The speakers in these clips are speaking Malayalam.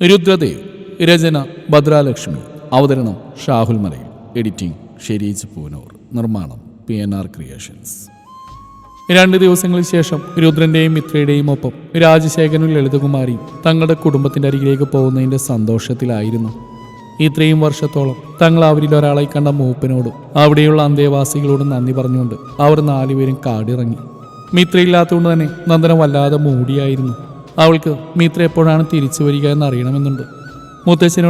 രുദ്രദേവ് രചന ഭദ്രാലക്ഷ്മി അവതരണം ഷാഹുൽ മലയിൽ എഡിറ്റിംഗ് ഷെരീജ് പൂനൂർ നിർമ്മാണം പി എൻ ആർ ക്രിയേഷൻസ്. രണ്ട് ദിവസങ്ങൾക്ക് ശേഷം രുദ്രന്റെയും മിത്രയുടെയും ഒപ്പം രാജശേഖരനും ലളിതകുമാരിയും തങ്ങളുടെ കുടുംബത്തിന്റെ അരികിലേക്ക് പോകുന്നതിന്റെ സന്തോഷത്തിലായിരുന്നു. ഇത്രയും വർഷത്തോളം തങ്ങൾ അവരിൽ ഒരാളെ കണ്ട മൂപ്പനോടും അവിടെയുള്ള അന്തേവാസികളോടും നന്ദി പറഞ്ഞുകൊണ്ട് അവർ നാലുപേരും കാടിറങ്ങി. മിത്രയില്ലാത്തതുകൊണ്ട് തന്നെ നന്ദനം വല്ലാതെ മൂടിയായിരുന്നു. അവൾക്ക് മീത്ര എപ്പോഴാണ് തിരിച്ചു വരിക എന്ന് അറിയണമെന്നുണ്ട്.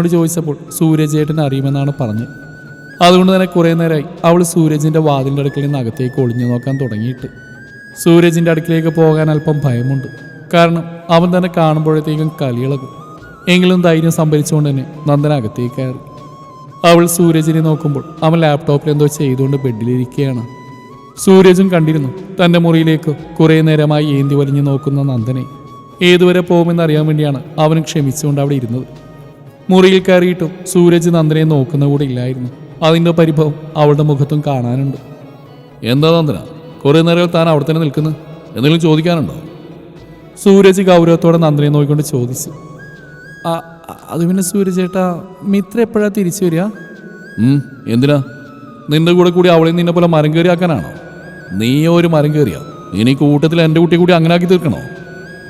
ചോദിച്ചപ്പോൾ സൂര്യജേട്ടൻ അറിയുമെന്നാണ് പറഞ്ഞത് അതുകൊണ്ട് തന്നെ കുറേ നേരമായി അവൾ സൂരജിന്റെ വാതിലിന്റെ അടുക്കൽ നിന്ന് അകത്തേക്ക് ഒളിഞ്ഞു നോക്കാൻ തുടങ്ങിയിട്ട്. സൂരജിന്റെ അടുക്കിലേക്ക് പോകാൻ അല്പം ഭയമുണ്ട്. കാരണം അവൻ തന്നെ കാണുമ്പോഴത്തേക്കും കലിയിളകും എങ്കിലും ധൈര്യം സംഭരിച്ചുകൊണ്ട് തന്നെ നന്ദന അകത്തേക്ക് കയറി. അവൾ സൂരജിനെ നോക്കുമ്പോൾ അവൻ ലാപ്ടോപ്പിൽ എന്തോ ചെയ്തുകൊണ്ട് ബെഡിലിരിക്കുകയാണ്. സൂരജും കണ്ടിരുന്നു തന്റെ മുറിയിലേക്ക് കുറേ നേരമായി ഏന്തി വലിഞ്ഞു നോക്കുന്ന നന്ദനെ. ഏതുവരെ പോകുമെന്ന് അറിയാൻ വേണ്ടിയാണ് അവൻ ക്ഷമിച്ചുകൊണ്ട് അവിടെ ഇരുന്നത്. മുറിയിൽ കയറിയിട്ടും സൂരജ് നന്ദനെ നോക്കുന്ന കൂടെ ഇല്ലായിരുന്നു. അതിന്റെ പരിഭവം അവളുടെ മുഖത്തും കാണാനുണ്ട്. എന്താ നന്ദന? കുറേ നേരം താൻ അവിടെ തന്നെ നിൽക്കുന്നു. എന്തെങ്കിലും ചോദിക്കാനുണ്ടോ? സൂരജ് ഗൗരവത്തോടെ നന്ദനെ നോക്കിക്കൊണ്ട് ചോദിച്ചു. "ആ, അത് പിന്നെ സൂരജ് ചേട്ടാ മിത്ര എപ്പോഴാ തിരിച്ചു വരിക? എന്തിനാ? നിന്റെ കൂടെ കൂടി അവളെ നിന്നെ പോലെ മരം കയറിയാക്കാനാണോ? നീയോ ഒരു മരം കയറിയാ? ഇനി കൂട്ടത്തിൽ എന്റെ കുട്ടിയെ കൂടി അങ്ങനെ ആക്കി തീർക്കണോ?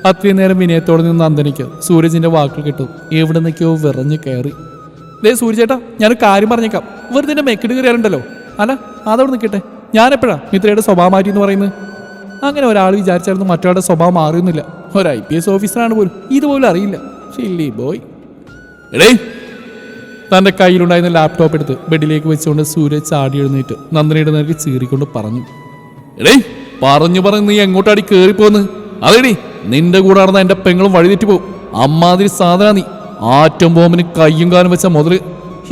അത്രയും നേരം വിനയത്തോടെ നിന്ന് നന്ദനിക്ക് സൂരജിന്റെ വാക്കുകൾ കിട്ടും. എവിടെ നിന്നൊക്കെയോ വിറഞ്ഞു കയറി. ദേ സൂര്യചേട്ടാ ഞാൻ കാര്യം പറഞ്ഞേക്കാം. വെറുതെ എന്റെ മെക്കിട്ട് കയറിയാലുണ്ടല്ലോ. അല്ല അതവിടെ നിൽക്കട്ടെ. ഞാനെപ്പോഴാ മിത്രയുടെ സ്വഭാവം മാറ്റി എന്ന് പറയുന്നത്? അങ്ങനെ ഒരാൾ വിചാരിച്ചായിരുന്നു മറ്റൊരാളുടെ സ്വഭാവം മാറിയൊന്നുമില്ല ഒരു ഐ പി എസ് ഓഫീസറാണ് പോലും. ഇതുപോലും അറിയില്ല. Silly boy. എടേ. തന്റെ കയ്യിലുണ്ടായിരുന്ന ലാപ്ടോപ്പ് എടുത്ത് ബെഡിലേക്ക് വെച്ചുകൊണ്ട് സൂര്യ ചാടി എഴുന്നേറ്റ് നന്ദനയുടെ നേർക്ക് ചീറിക്കൊണ്ട് പറഞ്ഞു. എടേ പറഞ്ഞു പറഞ്ഞ് നീ എങ്ങോട്ടാടി കയറിപ്പോന്ന് അതെടി. നിന്റെ കൂടെ നടന്ന എന്റെ പെങ്ങളും വഴിതെറ്റി പോകും അമ്മാതിരി സാധന നീ. ആറ്റം ബോംബിന് കയ്യും കാലും വെച്ച മുതൽ.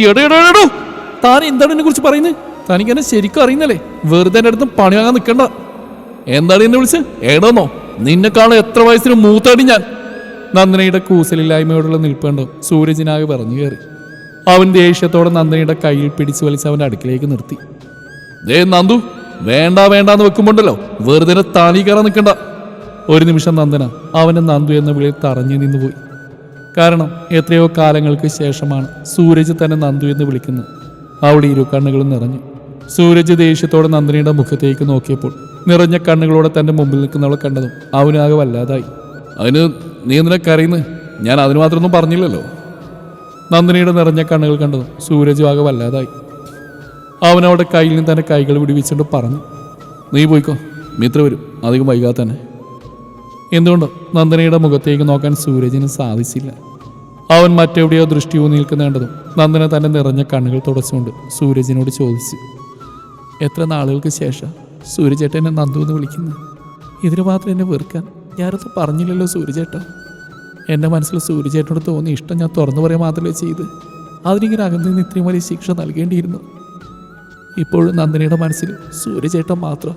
എടോ താൻ എന്താണ് എന്നെ കുറിച്ച് പറയുന്നത് തനിക്ക് എന്നെ ശരിക്കും അറിയുന്നല്ലേ? വെറുതെ എന്റെ അടുത്ത് പണി വാങ്ങാൻ നിൽക്കണ്ട എന്താണ് എന്നെ വിളിച്ച്? ഏടോന്നോ നിന്നെക്കാളും എത്ര വയസ്സിന് മൂത്തടി ഞാൻ. നന്ദനയുടെ കൂസലില്ലായ്മയോടുള്ള നിൽപ്പുണ്ടോ? സൂരജിനാകെ പറഞ്ഞു കയറി. അവൻ ദേഷ്യത്തോടെ നന്ദനയുടെ കയ്യിൽ പിടിച്ചു വലിച്ച് അവന്റെ അടുക്കിലേക്ക് നിർത്തി. ദേ നന്ദു വേണ്ട വേണ്ടാന്ന് വെക്കുമ്പോണ്ടല്ലോ. വെറുതെ താലി കയറാൻ നിൽക്കണ്ട ഒരു നിമിഷം നന്ദന. അവനെ നന്ദു എന്ന വിളിയിൽ തറഞ്ഞു നിന്നുപോയി കാരണം എത്രയോ കാലങ്ങൾക്ക് ശേഷമാണ് സൂരജ് തന്നെ നന്ദു എന്ന് വിളിക്കുന്നത്. അവിടെ ഇരു കണ്ണുകളും നിറഞ്ഞു. സൂരജ് ദേഷ്യത്തോടെ നന്ദനയുടെ മുഖത്തേക്ക് നോക്കിയപ്പോൾ നിറഞ്ഞ കണ്ണുകളോടെ തന്റെ മുമ്പിൽ നിൽക്കുന്നവളെ കണ്ടതും അവനാകെ വല്ലാതായി. അതിന് നീ എന്തിനാ കരയുന്നത് ഞാൻ അതിന് മാത്രമൊന്നും പറഞ്ഞില്ലല്ലോ. നന്ദിനിയുടെ നിറഞ്ഞ കണ്ണുകൾ കണ്ടതും സൂരജ് ആകെ വല്ലാതായി. അവൻ അവളുടെ കയ്യിൽ നിന്ന് തന്റെ കൈകൾ വിടുവിച്ചുകൊണ്ട് പറഞ്ഞു നീ പോയിക്കോ. മിത്ര വരും. അധികം വൈകാതെ തന്നെ. എന്തുകൊണ്ട് നന്ദനയുടെ മുഖത്തേക്ക് നോക്കാൻ സൂരജിന് സാധിച്ചില്ല? അവൻ മറ്റെവിടെയോ ദൃഷ്ടി ഊന്നി നിൽക്കുന്നേണ്ടതും നന്ദന തന്റെ നിറഞ്ഞ കണ്ണുകൾ തുടച്ചുകൊണ്ട് സൂരജിനോട് ചോദിച്ചു എത്ര നാളുകൾക്ക് ശേഷം സൂര്യചേട്ടനെ നന്ദു എന്ന് വിളിക്കുന്നു? ഇതിന് മാത്രം എന്നെ വെറുക്കാൻ ഞാനത് പറഞ്ഞില്ലല്ലോ സൂര്യചേട്ട എന്റെ മനസ്സിൽ സൂര്യചേട്ടനോട് തോന്നിയ ഇഷ്ടം ഞാൻ തുറന്നു പറയാൻ മാത്രമേ ചെയ്ത് അതിനിങ്ങനെ അകന്നു നിന്ന് ഇത്രയും വലിയ ശിക്ഷ നൽകേണ്ടിയിരുന്നു. ഇപ്പോഴും നന്ദനയുടെ മനസ്സിൽ സൂര്യചേട്ടൻ മാത്രം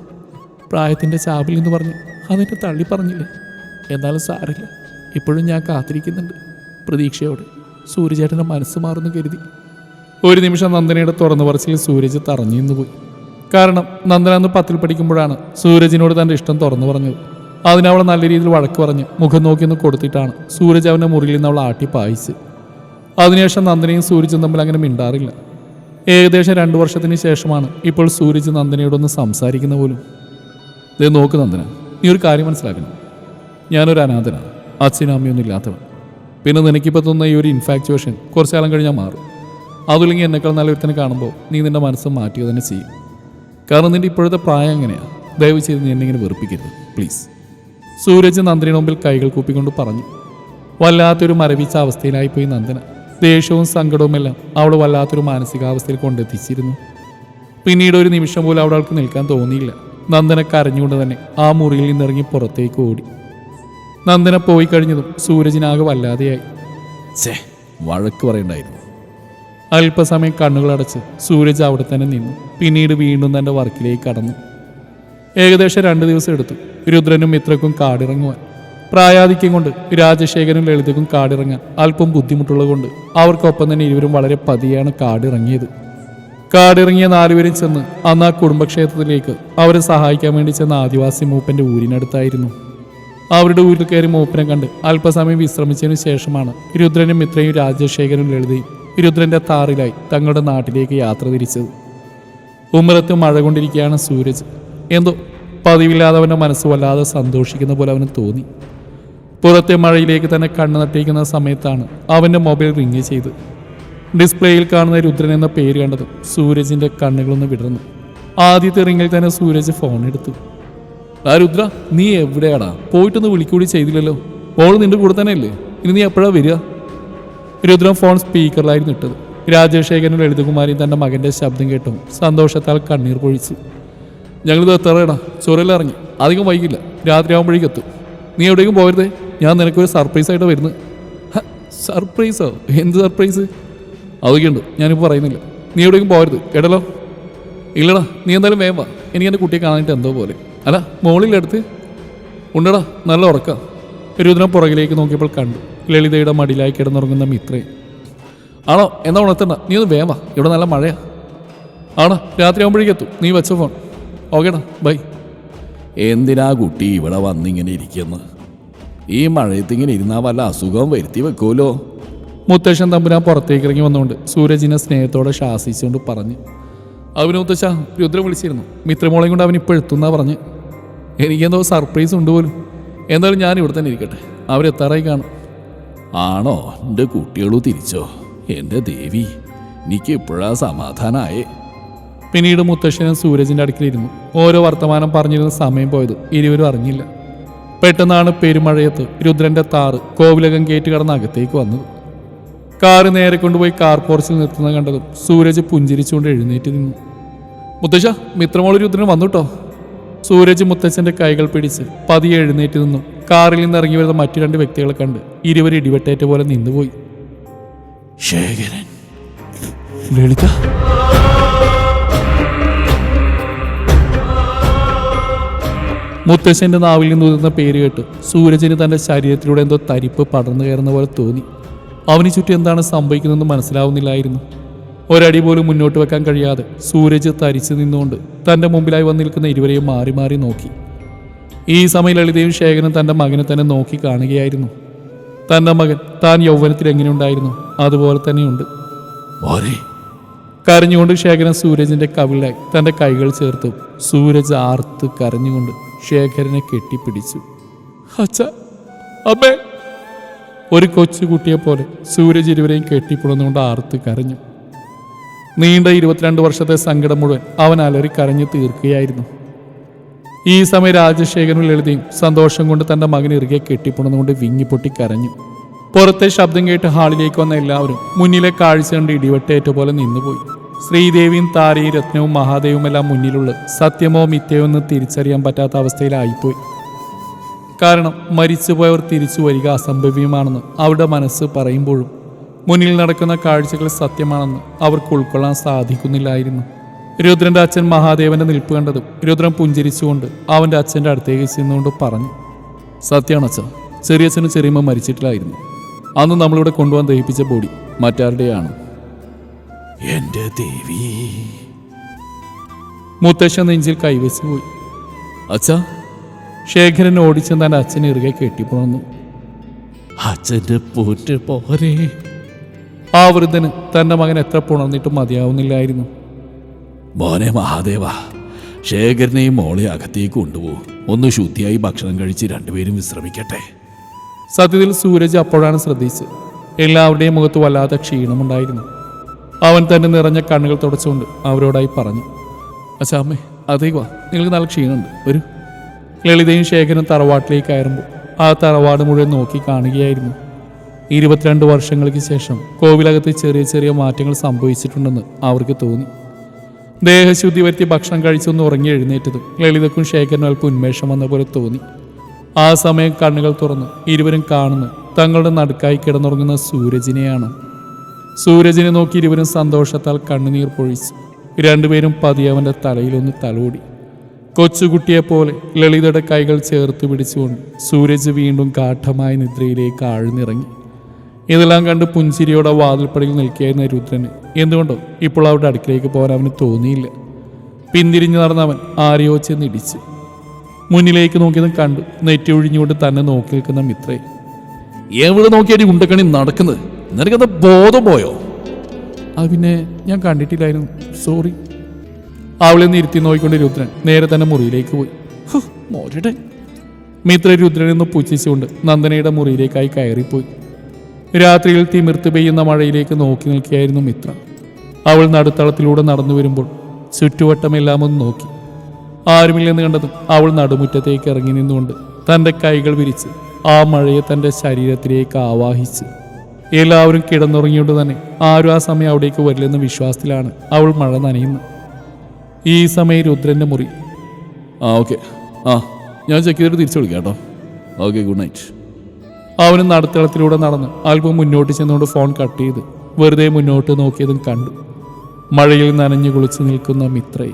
പ്രായത്തിന്റെ ചാപിൽ എന്ന് പറഞ്ഞ് അതെന്നെ തള്ളി പറഞ്ഞില്ല. എന്നാലും സാറില്ല ഇപ്പോഴും ഞാൻ കാത്തിരിക്കുന്നുണ്ട്. പ്രതീക്ഷയോടെ. സൂര്യചേട്ടന്റെ മനസ്സ് മാറുന്നു കരുതി. ഒരു നിമിഷം നന്ദനയുടെ തുറന്നു പറച്ചിൽ സൂരജ് തറഞ്ഞു നിന്ന് പോയി കാരണം നന്ദന അന്ന് പത്തിൽ പഠിക്കുമ്പോഴാണ് സൂരജിനോട് തന്റെ ഇഷ്ടം തുറന്നു പറഞ്ഞത്. അതിനവൾ നല്ല രീതിയിൽ വഴക്ക് പറഞ്ഞ് മുഖം നോക്കി ഒന്ന് കൊടുത്തിട്ടാണ് സൂരജ് അവന്റെ മുറിയിൽ നിന്ന് അവൾ ആട്ടി പായിച്ച് അതിനുശേഷം നന്ദനയും സൂരജും തമ്മിൽ അങ്ങനെ മിണ്ടാറില്ല. ഏകദേശം രണ്ടു വർഷത്തിന് ശേഷമാണ് ഇപ്പോൾ സൂരജ് നന്ദനയോടൊന്ന് സംസാരിക്കുന്ന പോലും. ഇത് നോക്ക് നന്ദന. നീ ഒരു കാര്യം മനസ്സിലാക്കണം. ഞാനൊരു അനാഥനാണ് അച്ഛനും അമ്മയൊന്നും ഇല്ലാത്തവൻ. പിന്നെ നിനക്കിപ്പോൾ തോന്നുന്ന ഈ ഒരു ഇൻഫാക്ച്വേഷൻ കുറച്ച് കാലം കഴിഞ്ഞാൽ മാറും. അതില്ലെങ്കിൽ എന്നെക്കാൾ നല്ല ഒരുത്തനെ കാണുമ്പോൾ നീ നിന്റെ മനസ്സ് മാറ്റുക തന്നെ ചെയ്യും. കാരണം നിന്റെ ഇപ്പോഴത്തെ പ്രായം എങ്ങനെയാണ് ദയവ് ചെയ്ത് നീ എന്നെ ഇങ്ങനെ വെറുപ്പിക്കരുത്. പ്ലീസ്. സൂരജ് നന്ദനയുടെ മുമ്പിൽ കൈകൾ കൂപ്പിക്കൊണ്ട് പറഞ്ഞു. വല്ലാത്തൊരു മരവിച്ച അവസ്ഥയിലായിപ്പോയി നന്ദന. ദേഷ്യവും സങ്കടവുമെല്ലാം അവൾ വല്ലാത്തൊരു മാനസികാവസ്ഥയിൽ കൊണ്ടെത്തിച്ചിരുന്നു. പിന്നീട് ഒരു നിമിഷം പോലും അവിടെ അവൾക്ക് നിൽക്കാൻ തോന്നിയില്ല. നന്ദന കരഞ്ഞുകൊണ്ട് തന്നെ ആ മുറിയിൽ നിന്നിറങ്ങി പുറത്തേക്ക് ഓടി. നന്ദന പോയി കഴിഞ്ഞതും സൂരജിനാകെ വല്ലാതെയായി. വഴക്ക് പറയണ്ടായിരുന്നു. അല്പസമയം കണ്ണുകളടച്ച് സൂരജ് അവിടെ തന്നെ നിന്നു. പിന്നീട് വീണ്ടും തന്റെ വർക്കിലേക്ക് കടന്നു. ഏകദേശം രണ്ട് ദിവസം എടുത്തു രുദ്രനും മിത്രക്കും കാടിറങ്ങുവാൻ. പ്രായാധിക്യം കൊണ്ട് രാജശേഖരനും ലളിതക്കും കാടിറങ്ങാൻ അല്പം ബുദ്ധിമുട്ടുള്ളത് കൊണ്ട് അവർക്കൊപ്പം തന്നെ ഇരുവരും വളരെ പതിയാണ് കാടിറങ്ങിയത്. കാടിറങ്ങിയ നാലുപേരും ചെന്ന് അന്ന് ആ കുടുംബക്ഷേത്രത്തിലേക്ക് അവരെ സഹായിക്കാൻ വേണ്ടി ചെന്ന ആദിവാസി മൂപ്പന്റെ ഊരിനടുത്തായിരുന്നു. അവരുടെ ഊരിൽ കയറി മൂപ്പനെ കണ്ട് അല്പസമയം വിശ്രമിച്ചതിനു ശേഷമാണ് രുദ്രനും മിത്രയും രാജശേഖരനും ലളിതയും രുദ്രന്റെ താറിലായി തങ്ങളുടെ നാട്ടിലേക്ക് യാത്ര തിരിച്ചത്. ഉമ്മറത്ത് മഴ കൊണ്ടിരിക്കുകയാണ് സൂരജ്. എന്തോ പതിവില്ലാതെ അവന്റെ മനസ്സ് വല്ലാതെ സന്തോഷിക്കുന്ന പോലെ അവന് തോന്നി. പുറത്തെ മഴയിലേക്ക് തന്നെ കണ്ണു നട്ടിരിക്കുന്ന സമയത്താണ് അവന്റെ മൊബൈൽ റിങ് ചെയ്ത് ഡിസ്പ്ലേയിൽ കാണുന്ന രുദ്രൻ എന്ന പേര് കണ്ടത് സൂരജിന്റെ കണ്ണുകളൊന്ന് വിടർന്നു. ആദ്യത്തെ റിങ്ങിൽ തന്നെ സൂരജ് ഫോൺ എടുത്തു. ആ രുദ്ര നീ എവിടെയാടാ? പോയിട്ടൊന്ന് വിളിക്കൂടി ചെയ്തില്ലല്ലോ. ഓൾ നിന്റെ കൂടെ തന്നെ അല്ലേ ഇനി നീ എപ്പോഴാ വരിക? രുദ്രൻ ഫോൺ സ്പീക്കറിലായിരുന്നു ഇട്ടത്. രാജശേഖരനും ലളിതകുമാരിയും തന്റെ മകന്റെ ശബ്ദം കേട്ടു സന്തോഷത്താൽ കണ്ണീർ പൊഴിച്ചു ഞങ്ങളിത് എത്തറയടാ. ചൊറയെല്ലാം ഇറങ്ങി. അധികം വൈകില്ല. രാത്രി ആകുമ്പോഴേക്കും എത്തും. നീ എവിടേക്കും പോയരുതേ ഞാൻ നിനക്കൊരു സർപ്രൈസ് ആയിട്ട് വരുന്നത്. സർപ്രൈസോ എന്ത് സർപ്രൈസ് അതൊക്കെയുണ്ട്. ഞാനിപ്പോൾ പറയുന്നില്ല. നീ എവിടേക്കും പോകരുത്. കേട്ടല്ലോ? ഇല്ലടാ നീ എന്തായാലും വേവാ എനിക്ക് എന്റെ കുട്ടിയെ കാണാനായിട്ട് എന്തോ പോലെ. അല്ല മോളിലെടുത്ത് ഉണ്ടടാ നല്ല ഉറക്ക. രുദ്രൻ പുറകിലേക്ക് നോക്കിയപ്പോൾ കണ്ടു. ലളിതയുടെ മടിയിലായി കിടന്നുറങ്ങുന്ന മിത്രയെ ആണോ? എന്നാ ഉണർത്തണ്ട. നീ ഒന്ന് വേവാ ഇവിടെ നല്ല മഴയാ. ആണോ? രാത്രി ആകുമ്പോഴേക്കും എത്തും. നീ വെച്ച ഫോൺ ഓക്കേടാ ബൈ. എന്തിനാ കുട്ടി ഇവിടെ വന്നിങ്ങനെ ഇരിക്കുന്നു? ഈ മഴയത്ത് ഇങ്ങനെ ഇരുന്നാ വല്ല അസുഖവും വരുത്തി വെക്കുമല്ലോ മുത്തശ്ശൻ തമ്പുരാൻ പുറത്തേക്ക് ഇറങ്ങി വന്നുകൊണ്ട് സൂരജിനെ സ്നേഹത്തോടെ ശാസിച്ചുകൊണ്ട് പറഞ്ഞു. അവന് മുത്തശ്ശ രുദ്രം വിളിച്ചിരുന്നു. മിത്രമോളെ കൊണ്ട് അവൻ ഇപ്പോൾ എത്തുന്നാ പറഞ്ഞ്. എനിക്കെന്തോ സർപ്രൈസ് ഉണ്ട് പോലും. എന്തായാലും ഞാൻ ഇവിടെ തന്നെ ഇരിക്കട്ടെ. അവരെത്താറായി കാണും. ആണോ? എന്റെ കുട്ടികളും തിരിച്ചോ? എന്റെ ദേവി എനിക്ക് ഇപ്പോഴാ സമാധാനായേ. പിന്നീട് മുത്തശ്ശനും സൂരജിന്റെ അടുക്കിലിരുന്നു. ഓരോ വർത്തമാനം പറഞ്ഞിരുന്ന സമയം പോയത് ഇരുവരും അറിഞ്ഞില്ല. പെട്ടെന്നാണ് പെരുമഴയത്ത് രുദ്രന്റെ താറ് കോവിലകം ഗേറ്റ് കടന്ന് അകത്തേക്ക് വന്നത്. കാറ് നേരെ കൊണ്ടുപോയി കാർ പോർച്ചിൽ നിർത്തുന്നത് കണ്ടതും സൂരജ് പുഞ്ചിരിച്ചുകൊണ്ട് എഴുന്നേറ്റ് നിന്നു. മുത്തശ്ശ മിത്രമോൾ രുദ്രൻ വന്നുട്ടോ? സൂരജ് മുത്തച്ഛന്റെ കൈകൾ പിടിച്ച് പതിയെ എഴുന്നേറ്റ് നിന്നു. കാറിൽ നിന്ന് ഇറങ്ങി വരുന്ന മറ്റു രണ്ട് വ്യക്തികളെ കണ്ട് ഇരുവരും ഇടിവെട്ടേറ്റ പോലെ നിന്നുപോയി. ശേഖരൻ. ലളിത. മുത്തശ്ശന്റെ നാവിൽ നിന്ന് ഉതിർന്ന പേര് കേട്ട് സൂരജിന് തന്റെ ശരീരത്തിലൂടെ എന്തോ തരിപ്പ് പടർന്നു കയറുന്ന പോലെ തോന്നി. അവന് ചുറ്റും എന്താണ് സംഭവിക്കുന്നതെന്ന് മനസ്സിലാവുന്നില്ലായിരുന്നു. ഒരടി പോലും മുന്നോട്ട് വെക്കാൻ കഴിയാതെ സൂരജ് തരിച്ചു നിന്നുകൊണ്ട് തന്റെ മുമ്പിലായി വന്നു നിൽക്കുന്ന ഇരുവരെയും മാറി മാറി നോക്കി. ഈ സമയം ലളിതയും ശേഖരനും തന്റെ മകനെ തന്നെ നോക്കി കാണുകയായിരുന്നു. തന്റെ മകൻ താൻ യൗവനത്തിൽ എങ്ങനെയുണ്ടായിരുന്നു? അതുപോലെ തന്നെയുണ്ട്. കരഞ്ഞുകൊണ്ട് ശേഖരൻ സൂരജിന്റെ കവിളിലായി തന്റെ കൈകൾ ചേർത്തു. സൂരജ് ആർത്ത് കരഞ്ഞുകൊണ്ട് ശേഖരനെ കെട്ടിപ്പിടിച്ചു. അച്ഛ അമ്മേ. ഒരു കൊച്ചുകുട്ടിയെ പോലെ സൂരജ് ഇരുവരെയും കെട്ടിപ്പിടുന്നുകൊണ്ട് ആർത്ത് കരഞ്ഞു. നീണ്ട ഇരുപത്തിരണ്ട് വർഷത്തെ സങ്കടം മുഴുവൻ അവൻ അലറി കരഞ്ഞു തീർക്കുകയായിരുന്നു. ഈ സമയം രാജശേഖരനും ലളിതയും സന്തോഷം കൊണ്ട് തന്റെ മകൻ ഇറുകെ കെട്ടിപ്പുണർന്നുകൊണ്ട് വിങ്ങിപ്പൊട്ടി കരഞ്ഞു. പുറത്തെ ശബ്ദം കേട്ട് ഹാളിലേക്ക് വന്ന എല്ലാവരും മുന്നിലെ കാഴ്ച കണ്ട് ഇടിവെട്ടേറ്റ പോലെ നിന്നുപോയി. ശ്രീദേവിയും താരയും രത്നവും മഹാദേവും എല്ലാം മുന്നിലുള്ള സത്യമോ മിഥ്യയോ എന്ന് തിരിച്ചറിയാൻ പറ്റാത്ത അവസ്ഥയിലായിപ്പോയി. കാരണം മരിച്ചുപോയവർ തിരിച്ചു വരിക അസംഭവ്യമാണെന്ന് അവരുടെ മനസ്സ് പറയുമ്പോഴും മുന്നിൽ നടക്കുന്ന കാഴ്ചകൾ സത്യമാണെന്ന് അവർക്ക് ഉൾക്കൊള്ളാൻ സാധിക്കുന്നില്ലായിരുന്നു. രുദ്രന്റെ അച്ഛൻ മഹാദേവന്റെ നിൽപ്പ് കണ്ടതും രുദ്രൻ പുഞ്ചിരിച്ചുകൊണ്ട് അവന്റെ അച്ഛന്റെ അടുത്തേക്ക് ചെന്നുകൊണ്ട് പറഞ്ഞു സത്യമാണ് അച്ഛൻ ചെറിയച്ഛനും ചെറിയമ്മ മരിച്ചിട്ടില്ലായിരുന്നു. അന്ന് നമ്മളിവിടെ കൊണ്ടുവന്ന് ദഹിപ്പിച്ച ബോഡി മറ്റാരുടെയാണ്? എന്റെ ദേവി. മുത്തശ്ശൻ നെഞ്ചിൽ കൈവച്ചു പോയി അച്ഛാ ശേഖരൻ ഓടിച്ചെന്ന് തന്റെ അച്ഛനെ ഇറുകെ കെട്ടിപ്പോന്നു. അച്ഛന്റെ പോറ്റ് പോരെ. ആ വൃദ്ധന് തന്റെ മകൻ എത്ര പുണർന്നിട്ടും മതിയാവുന്നില്ലായിരുന്നു. മോനെ മഹാദേവ ശേഖരനെയും മോളെ അകത്തേക്ക് കൊണ്ടുപോകും. ഒന്ന് ശുദ്ധിയായി ഭക്ഷണം കഴിച്ച് രണ്ടുപേരും വിശ്രമിക്കട്ടെ. സത്യത്തിൽ സൂരജ് അപ്പോഴാണ് ശ്രദ്ധിച്ചത്. എല്ലാവരുടെയും മുഖത്ത് വല്ലാത്ത ക്ഷീണമുണ്ടായിരുന്നു. അവൻ തന്നെ നിറഞ്ഞ കണ്ണുകൾ തുടച്ചുകൊണ്ട് അവരോടായി പറഞ്ഞു അച്ഛാ അതേ വാ നിങ്ങൾക്ക് നല്ല ക്ഷീണമുണ്ട്. ഒരു ലളിതയും ശേഖരനും തറവാട്ടിലേക്ക് കയറുമ്പോൾ ആ തറവാട് മുഴുവൻ നോക്കി കാണുകയായിരുന്നു. ഇരുപത്തിരണ്ട് വർഷങ്ങൾക്ക് ശേഷം കോവിലകത്ത് ചെറിയ ചെറിയ മാറ്റങ്ങൾ സംഭവിച്ചിട്ടുണ്ടെന്ന് അവർക്ക് തോന്നി. ദേഹശുദ്ധി വരുത്തി ഭക്ഷണം കഴിച്ചൊന്ന് ഉറങ്ങി എഴുന്നേറ്റതും ലളിതക്കും ശേഖരനും അല്പം ഉന്മേഷം വന്ന പോലെ തോന്നി. ആ സമയം കണ്ണുകൾ തുറന്ന് ഇരുവരും കാണുന്നു തങ്ങളുടെ നടുക്കായി കിടന്നുറങ്ങുന്ന സൂരജിനെയാണ്. സൂരജിനെ നോക്കി ഇരുവരും സന്തോഷത്താൽ കണ്ണുനീർ പൊഴിച്ചു. രണ്ടുപേരും പതിയവന്റെ തലയിലൊന്ന് തലോടി. കൊച്ചുകുട്ടിയെപ്പോലെ ലളിതയുടെ കൈകൾ ചേർത്ത് പിടിച്ചുകൊണ്ട് സൂരജ് വീണ്ടും കാഠമായ നിദ്രയിലേക്ക് ആഴ്ന്നിറങ്ങി. ഇതെല്ലാം കണ്ട് പുഞ്ചിരിയോടെ വാതിൽപ്പടിയിൽ നിൽക്കുകയായിരുന്ന രുദ്രന് എന്തുകൊണ്ടോ ഇപ്പോൾ അവിടെ അടുക്കിലേക്ക് പോകാൻ അവന് തോന്നിയില്ല. പിന്തിരിഞ്ഞു നടന്നവൻ ആരെയോ ചെന്നിടിച്ചു മുന്നിലേക്ക് നോക്കിയതും കണ്ടു നെറ്റി ഒഴിഞ്ഞുകൊണ്ട് തന്നെ നോക്കി നിൽക്കുന്ന മിത്രേ. എവിടെ നോക്കിയാടി ഉണ്ടക്കണി നടക്കുന്നത്? നിനക്കത് ബോധം പോയോ? അത് ഞാൻ കണ്ടിട്ടില്ലായിരുന്നു. സോറി അവളെ നിർത്തി നോക്കിക്കൊണ്ട് രുദ്രൻ നേരെ തന്നെ മുറിയിലേക്ക് പോയി. മോരട്ടെ മോരുടെ മിത്ര രുദ്രനെ ഒന്ന് പുച്ഛിച്ചുകൊണ്ട് നന്ദനയുടെ മുറിയിലേക്കായി കയറിപ്പോയി. രാത്രിയിൽ തിമിർത്ത് പെയ്യുന്ന മഴയിലേക്ക് നോക്കി നിൽക്കുകയായിരുന്നു മിത്ര. അവൾ നടുത്തളത്തിലൂടെ നടന്നു വരുമ്പോൾ ചുറ്റുവട്ടമെല്ലാം ഒന്ന് നോക്കി. ആരുമില്ലെന്ന് കണ്ടതും അവൾ നടുമുറ്റത്തേക്ക് ഇറങ്ങി നിന്നുകൊണ്ട് തന്റെ കൈകൾ വിരിച്ച് ആ മഴയെ തന്റെ ശരീരത്തിലേക്ക് ആവാഹിച്ച്. എല്ലാവരും കിടന്നുറങ്ങിയോണ്ട് തന്നെ ആരും ആ സമയം അവിടേക്ക് വരില്ലെന്ന വിശ്വാസത്തിലാണ് അവൾ മഴ നനയുന്നത്. ഈ സമയം രുദ്രന്റെ മുറി. ആ ഓക്കെ. ആ ഞാൻ ചെക്ക് ചെയ്തിട്ട് തിരിച്ചു വിളിക്കാം കേട്ടോ. Okay good night. അവനും നടത്തളത്തിലൂടെ നടന്ന് അല്പം മുന്നോട്ട് ചെന്നുകൊണ്ട് ഫോൺ കട്ട് ചെയ്ത് വെറുതെ മുന്നോട്ട് നോക്കിയതും കണ്ടു. മഴയിൽ നനഞ്ഞു കുളിച്ച് നിൽക്കുന്ന മിത്രയെ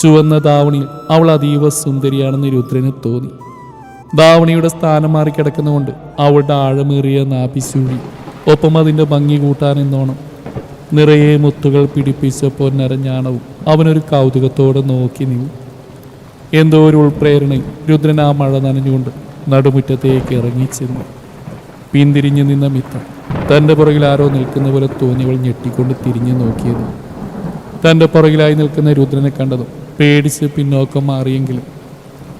ചുവന്ന ധാവണിയിൽ അവൾ അതീവ സുന്ദരിയാണെന്ന് രുദ്രന് തോന്നി. ദാവണിയുടെ സ്ഥാനം മാറി കിടക്കുന്നതുകൊണ്ട് അവളുടെ ആഴമേറിയ നാഭിശൂഴി ഒപ്പം അതിന്റെ ഭംഗി കൂട്ടാൻ കൂട്ടാനെന്നോണം നിറയെ മുത്തുകൾ പിടിപ്പിച്ച പൊന്നരഞ്ഞാണവും അവനൊരു കൗതുകത്തോടെ നോക്കി നിന്നു. എന്തോ ഒരു ഉൾപ്രേരണയിൽ രുദ്രൻ ആ മഴ നനഞ്ഞുകൊണ്ട് നടുമുറ്റത്തേക്ക് ഇറങ്ങിച്ചെന്നു. പിന്തിരിഞ്ഞു നിന്ന മിത്രം തന്റെ പുറകിൽ ആരോ നിൽക്കുന്ന പോലെ തോന്നിയവൾ ഞെട്ടിക്കൊണ്ട് തിരിഞ്ഞു നോക്കിയത്. തന്റെ പുറകിലായി നിൽക്കുന്ന രുദ്രനെ കണ്ടതും പേടിച്ച് പിന്നോക്കം മാറിയെങ്കിലും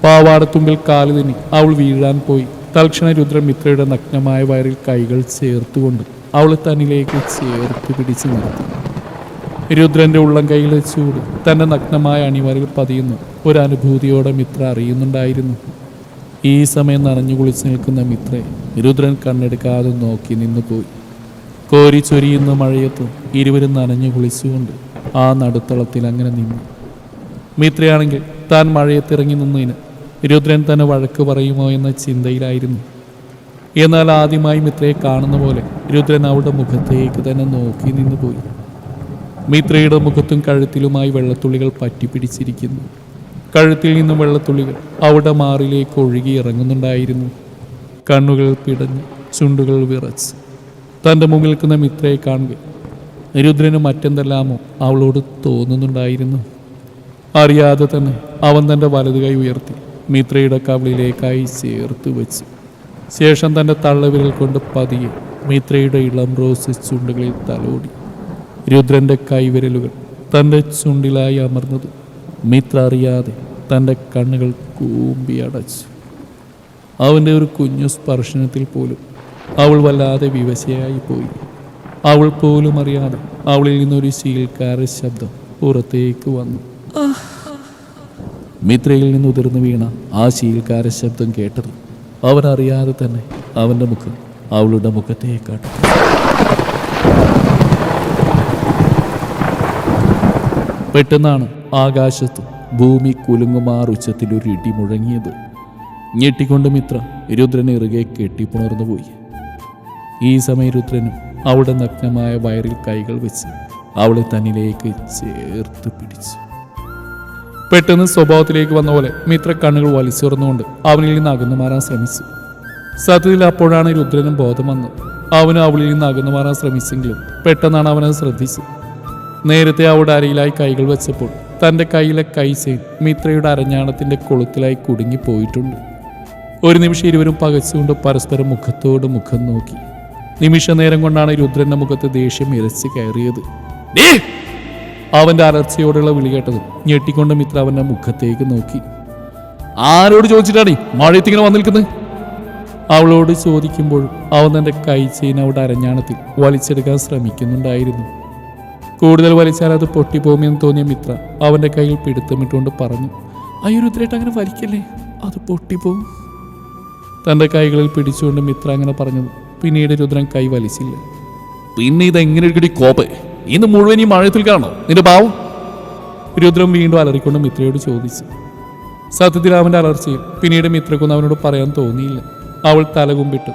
പാവാടത്തുമ്പിൽ കാൽ തെന്നി അവൾ വീഴാൻ പോയി. തൽക്ഷണ രുദ്രൻ മിത്രയുടെ നഗ്നമായ വയറിൽ കൈകൾ ചേർത്തുകൊണ്ട് അവൾ തന്നിലേക്ക് ചേർത്ത് പിടിച്ചു നിർത്തി. രുദ്രന്റെ ഉള്ളം കൈയിലെ ചൂട് തന്റെ നഗ്നമായ അണിവരയിൽ പതിയുന്നു. ഒരു അനുഭൂതിയോടെ മിത്ര അറിയുന്നുണ്ടായിരുന്നു. ഈ സമയം നനഞ്ഞു കുളിച്ച് നിൽക്കുന്ന മിത്രയെ രുദ്രൻ കണ്ണെടുക്കാതെ നോക്കി നിന്നു പോയി കോരി ചൊരിയുന്ന മഴയത്ത് ഇരുവരും നനഞ്ഞു കുളിച്ചുകൊണ്ട് ആ നടുത്തളത്തിൽ അങ്ങനെ നിന്നു. മിത്രയാണെങ്കിൽ താൻ മഴയത്തിറങ്ങി നിന്നതിന് രുദ്രൻ തന്നെ വഴക്ക് പറയുമോ എന്ന ചിന്തയിലായിരുന്നു. എന്നാൽ ആദ്യമായി മിത്രയെ കാണുന്ന പോലെ രുദ്രൻ അവളുടെ മുഖത്തേക്ക് തന്നെ നോക്കി നിന്ന് പോയി. മിത്രയുടെ മുഖത്തും കഴുത്തിലുമായി വെള്ളത്തുള്ളികൾ പറ്റിപ്പിടിച്ചിരിക്കുന്നു. കഴുത്തിൽ നിന്നും വെള്ളത്തുള്ളികൾ അവളുടെ മാറിലേക്ക് ഒഴുകി ഇറങ്ങുന്നുണ്ടായിരുന്നു. കണ്ണുകൾ പിടഞ്ഞ് ചുണ്ടുകൾ വിറച്ച്. തന്റെ മുമ്പിൽ നിൽക്കുന്ന മിത്രയെ കാണുക. രുദ്രന് മറ്റെന്തെല്ലാമോ അവളോട് തോന്നുന്നുണ്ടായിരുന്നു. അറിയാതെ തന്നെ അവൻ തന്റെ വലതുകൈ ഉയർത്തി മിത്രയുടെ കവിളിലേക്കായി ചേർത്ത് വെച്ചു ശേഷം തന്റെ തള്ളവിരൽ കൊണ്ട് പതിയെ മിത്രയുടെ ഇളം റോസ് ചുണ്ടുകളിൽ തലോടി. രുദ്രന്റെ കൈവിരലുകൾ തന്റെ ചുണ്ടിലായി അമർന്നത്. മിത്ര അറിയാതെ തന്റെ കണ്ണുകൾ കൂമ്പി അടച്ചു. അവന്റെ ഒരു കുഞ്ഞു സ്പർശനത്തിൽ പോലും അവൾ വല്ലാതെ വിവശയായി പോയി. അവൾ പോലും അറിയാതെ അവളിൽ നിന്നൊരു ശീൽക്കാര ശബ്ദം പുറത്തേക്ക് വന്നു. മിത്രയിൽ നിന്ന് ഉതിർന്നു വീണ ആ ശീൽക്കാര ശബ്ദം കേട്ടത് അവൻ അറിയാതെ തന്നെ അവന്റെ മുഖം അവളുടെ മുഖത്തെ മുഖത്തേക്കാട്ടു. പെട്ടെന്നാണ് ആകാശത്ത് ഭൂമി കുലുങ്ങുമാർ ഉച്ചത്തിൽ ഒരു ഇടി മുഴങ്ങിയത്. ഞെട്ടിക്കൊണ്ട് മിത്ര രുദ്രനെ ഇറുകെ കെട്ടിപ്പുണർന്നുപോയി ഈ സമയം രുദ്രനും അവളുടെ നഗ്നമായ വയറിൽ കൈകൾ വെച്ച് അവളെ തന്നിലേക്ക് ചേർത്ത് പിടിച്ചു. പെട്ടെന്ന് സ്വഭാവത്തിലേക്ക് വന്ന പോലെ മിത്ര കണ്ണുകൾ വലിച്ചുറന്നുകൊണ്ട് അവനിൽ നിന്ന് അകന്നു മാറാൻ ശ്രമിച്ചു. സത്യത്തിൽ അപ്പോഴാണ് രുദ്രനും ബോധം വന്നത്. അവന് അവളിൽ നിന്ന് അകന്നു മാറാൻ ശ്രമിച്ചെങ്കിലും പെട്ടെന്നാണ് അവനത് ശ്രദ്ധിച്ചത് നേരത്തെ അവളുടെ അരയിലായി കൈകൾ വെച്ചപ്പോൾ തന്റെ കയ്യിലെ കൈ ചെയിൻ മിത്രയുടെ അരഞ്ഞാണത്തിന്റെ കൊളുത്തിലായി കുടുങ്ങിപ്പോയിട്ടുണ്ട് ഒരു നിമിഷം ഇരുവരും പകച്ചുകൊണ്ട് പരസ്പരം മുഖത്തോട് മുഖം നോക്കി. നിമിഷ നേരം കൊണ്ടാണ് രുദ്രന്റെ മുഖത്ത് ദേഷ്യം ഇരച്ച് കയറിയത്. "ഡേ!" അവന്റെ അലർച്ചയോടുള്ള വിളി കേട്ടത് ഞെട്ടിക്കൊണ്ട് മിത്ര അവന്റെ മുഖത്തേക്ക് നോക്കി. ആരോട് ചോദിച്ചിട്ടാണ് മഴയത്തിങ്ങനെ വന്നിരിക്കുന്നത് അവളോട് ചോദിക്കുമ്പോൾ അവൻ തന്റെ കൈ ചെയിൻ അവിടെ അരഞ്ഞാണത്തിൽ വലിച്ചെടുക്കാൻ ശ്രമിക്കുന്നുണ്ടായിരുന്നു. കൂടുതൽ വലിച്ചാൽ അത് പൊട്ടിപ്പോകുമെന്ന് തോന്നിയ മിത്ര അവന്റെ കയ്യിൽ പിടുത്തമിട്ടുകൊണ്ട് പറഞ്ഞു അയ്യോ രുദ്രേട്ട് അങ്ങനെ വലിക്കല്ലേ? അത് പൊട്ടിപ്പോകും തന്റെ കൈകളിൽ പിടിച്ചുകൊണ്ട് മിത്ര അങ്ങനെ പറഞ്ഞത്. പിന്നീട് രുദ്രൻ കൈ വലിച്ചില്ല. പിന്നെ ഇതെങ്ങനെ എടുക്കടി കോപ്പ് ഇന്ന് മുഴുവൻ ഈ മഴയത്തിൽ കാണോ. നിന്റെ പാവം. രുദ്രൻ വീണ്ടും അലറിക്കൊണ്ട് മിത്രയോട് ചോദിച്ചു. സത്യത്തിൽ അവന്റെ അലർച്ചയിൽ പിന്നീട് മിത്രക്കൊന്നും അവനോട് പറയാൻ തോന്നിയില്ല. അവൾ തലകുമ്പിട്ടു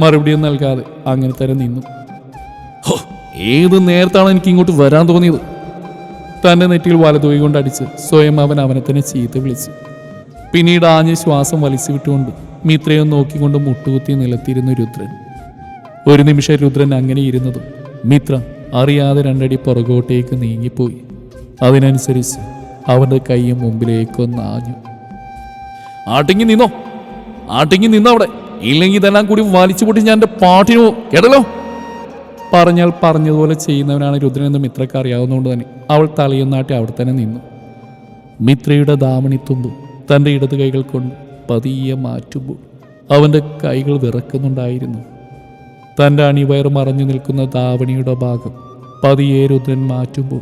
മറുപടിയും നൽകാതെ അങ്ങനെ തന്നെ നിന്നു. ഹോ, ഏത് നേരത്താണ് എനിക്ക് ഇങ്ങോട്ട് വരാൻ തോന്നിയത്? തന്റെ നെറ്റിയിൽ വലതുകൈ കൊണ്ടടിച്ച് സ്വയം അവൻ അവനെ തന്നെ ചീത്ത വിളിച്ചു. പിന്നീട് ആഞ്ഞ് ശ്വാസം വലിച്ചു വിട്ടുകൊണ്ട് മിത്രയെ നോക്കിക്കൊണ്ട് മുട്ടുകുത്തി നിലത്തിരുന്നു രുദ്രൻ. ഒരു നിമിഷം രുദ്രൻ അങ്ങനെ ഇരുന്നതും മിത്ര അറിയാതെ രണ്ടടി പുറകോട്ടേക്ക് നീങ്ങിപ്പോയി. അതിനനുസരിച്ച് അവന്റെ കൈയും മുമ്പിലേക്കൊന്ന് ആഞ്ഞു. ആട്ടിങ്ങി നിന്നോ? ആട്ടിങ്ങി നിന്നോ അവിടെ? ഇല്ലെങ്കിൽ ഇതെല്ലാം കൂടി വലിച്ചു പൊട്ടി ഞാൻ എന്റെ പാട്ടിന് കേട്ടല്ലോ? പറഞ്ഞാൽ പറഞ്ഞതുപോലെ ചെയ്യുന്നവനാണ് രുദ്രനെന്ന് മിത്രക്ക് അറിയാവുന്നതുകൊണ്ട് തന്നെ അവൾ തലയും നാട്ടി അവിടെ തന്നെ നിന്നു. മിത്രയുടെ തുമ്പു. തന്റെ ഇടത് കൈകൾ കൊണ്ട് പതിയെ മാറ്റുമ്പോൾ അവന്റെ കൈകൾ വിറക്കുന്നുണ്ടായിരുന്നു. തന്റെ അണിവയർ മറഞ്ഞു നിൽക്കുന്ന ധാവണിയുടെ ഭാഗം പതിയെ രുദ്രൻ മാറ്റുമ്പോൾ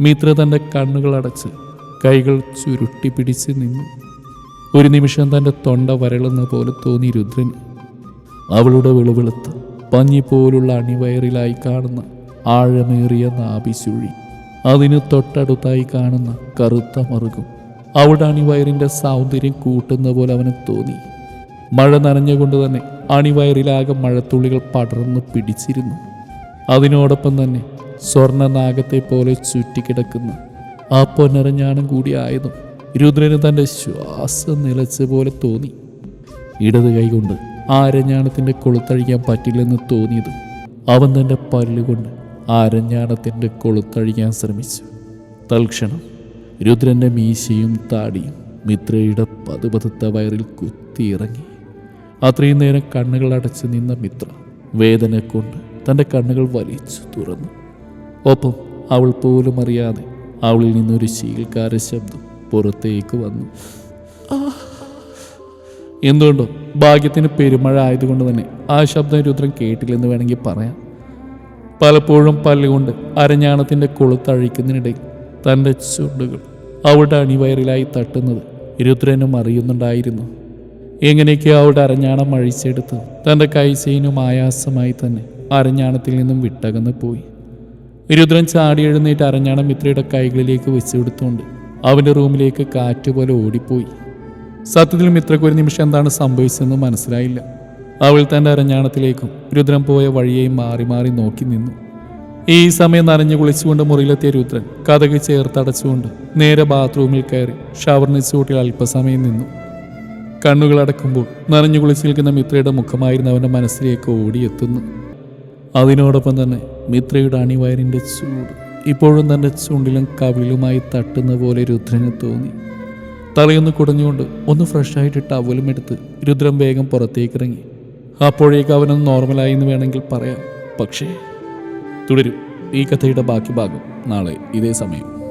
മിത്ര തന്റെ കണ്ണുകൾ അടച്ച് കൈകൾ ചുരുട്ടി പിടിച്ച് നിന്നു. ഒരു നിമിഷം തന്റെ തൊണ്ട വരളുന്ന പോലെ തോന്നി രുദ്രന് അവളുടെ വിളവെളുത്ത് പഞ്ഞി പോലുള്ള അണിവയറിലായി കാണുന്ന ആഴമേറിയ നാഭിശുഴി അതിന് തൊട്ടടുത്തായി കാണുന്ന കറുത്ത മറുകും. അവളുടെ അണിവയറിന്റെ സൗന്ദര്യം കൂട്ടുന്ന പോലെ അവന് തോന്നി. മഴ നനഞ്ഞുകൊണ്ട് തന്നെ അണിവയറിലാകെ മഴത്തുള്ളികൾ പടർന്ന് പിടിച്ചിരുന്നു. അതിനോടൊപ്പം തന്നെ സ്വർണ നാഗത്തെ പോലെ ചുറ്റിക്കിടക്കുന്ന ആ പൊന്നരഞ്ഞാണം കൂടി ആയതും രുദ്രന് തന്റെ ശ്വാസം നിലച്ച പോലെ തോന്നി. ഇടത് കൈകൊണ്ട് ആ അരഞ്ഞാണത്തിന്റെ കൊളുത്തഴിക്കാൻ പറ്റില്ലെന്ന് തോന്നിയതും അവൻ തന്റെ പല്ലുകൊണ്ട് ആ അരഞ്ഞാണത്തിന്റെ കൊളുത്തഴിക്കാൻ ശ്രമിച്ചു. തൽക്ഷണം രുദ്രന്റെ മീശയും താടിയും മിത്രയുടെ പതുപതുത്ത വയറിൽ കുത്തിയിറങ്ങി. അത്രയും നേരം കണ്ണുകൾ അടച്ച് നിന്ന മിത്ര വേദന കൊണ്ട് തന്റെ കണ്ണുകൾ വലിച്ചു തുറന്നു. ഒപ്പം അവൾ പോലും അറിയാതെ അവളിൽ നിന്നൊരു ശീൽക്കാര ശബ്ദം പുറത്തേക്ക് വന്നു. എന്തുകൊണ്ടോ ഭാഗ്യത്തിന് പെരുമഴ ആയതുകൊണ്ട് തന്നെ ആ ശബ്ദം രുദ്രൻ കേട്ടില്ലെന്ന് വേണമെങ്കിൽ പറയാം. പലപ്പോഴും പല്ലുകൊണ്ട് അരഞ്ഞാണത്തിന്റെ കൊളുത്തഴിക്കുന്നതിനിടയിൽ തന്റെ ചുണ്ടുകൾ അവളുടെ അണിവയറിലായി തട്ടുന്നത് രുദ്രനും അറിയുന്നുണ്ടായിരുന്നു. എങ്ങനെയൊക്കെയോ അവിടെ അരഞ്ഞാണം അഴിച്ചെടുത്ത്. തന്റെ കൈസേനും ആയാസമായി തന്നെ അരഞ്ഞാണത്തിൽ നിന്നും വിട്ടകന്ന് പോയി. രുദ്രൻ ചാടി എഴുന്നേറ്റ് അരഞ്ഞാണം മിത്രയുടെ കൈകളിലേക്ക് വെച്ചു കൊടുത്തുകൊണ്ട് അവന്റെ റൂമിലേക്ക് കാറ്റ് പോലെ ഓടിപ്പോയി. സത്യത്തിൽ മിത്രയ്ക്ക് ഒരു നിമിഷം എന്താണ് സംഭവിച്ചതെന്ന് മനസ്സിലായില്ല. അവൾ തന്റെ അരഞ്ഞാണത്തിലേക്കും രുദ്രൻ പോയ വഴിയെയും മാറി മാറി നോക്കി നിന്നു. ഈ സമയം നനഞ്ഞു കുളിച്ചുകൊണ്ട് മുറിയിലെത്തിയ രുദ്രൻ കഥക് ചേർത്തടച്ചുകൊണ്ട് നേരെ ബാത്റൂമിൽ കയറി ഷവറിന് ചൂട്ടിൽ അല്പസമയം നിന്നു. കണ്ണുകൾ അടക്കുമ്പോൾ നനഞ്ഞു കുളിച്ച് നിൽക്കുന്ന മിത്രയുടെ മുഖമായിരുന്നു അവന്റെ മനസ്സിലേക്ക് ഓടിയെത്തുന്നു അതിനോടൊപ്പം തന്നെ മിത്രയുടെ അണിവയറിന്റെ ചൂട് ഇപ്പോഴും തന്റെ ചുണ്ടിലും കവിളുമായി തട്ടുന്ന പോലെ രുദ്രന് തോന്നി. തലയൊന്ന് കുടഞ്ഞുകൊണ്ട് ഒന്ന് ഫ്രഷായിട്ട് ടവലും എടുത്ത് രുദ്രൻ വേഗം പുറത്തേക്ക് ഇറങ്ങി അപ്പോഴേക്ക് അവനൊന്ന് നോർമലായി എന്ന് വേണമെങ്കിൽ പറയാം. പക്ഷേ തുടരും. ഈ കഥയുടെ ബാക്കി ഭാഗം നാളെ ഇതേ സമയം.